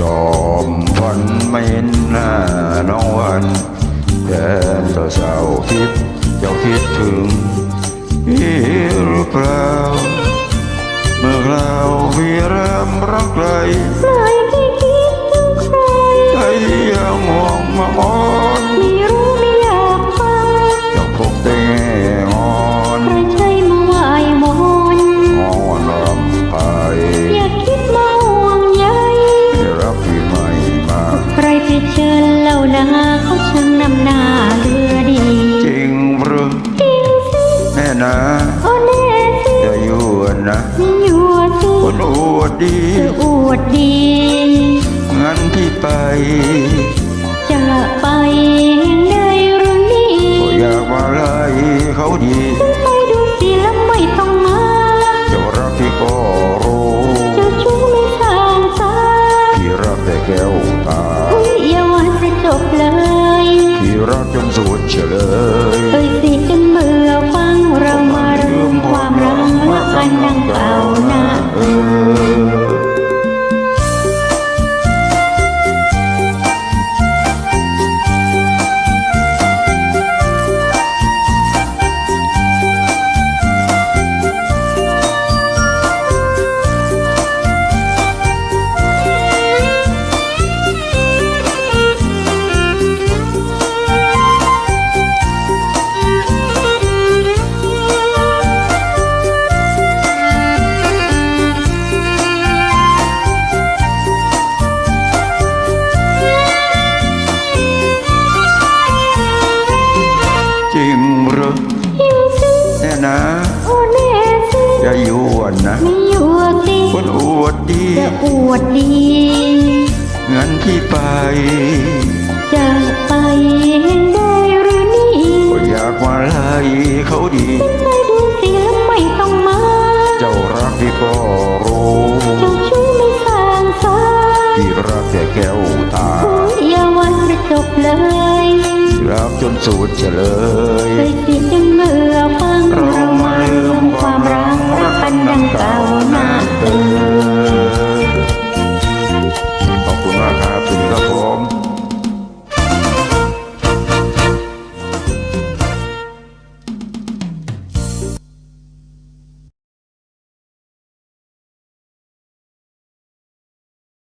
จอมวันไม่น้าน้องวันแทนต่อเสาคิดเจ้าคิดถึงพี่หรือเปล่า เมื่อเราเวีรำรักใคร เชิญเล่านาเขาช่างนำหน้าเรือดี จริงหรือจริงสิแน่นะโอ้แน่สิจะอยู่นะมีอยู่สิคนอวดดีจะอวดดีงั้นที่ไป จะไป น่นะโอ้แน่สิอย่าอยู่วันนะไม่อยู่สิคนอวดดีจะอวดดีงั้นที่ไป จะไปได้หรือนี่ก็อยากมาไล่เขาดีไปดูสิแล้วไม่ต้องมา เจ้ารักที่ก็รู้เจ้าชู้ไม่สร้างสายที่รักแต่แก้วตาอย่าวันจะจบเลยรักจนสุดเฉลย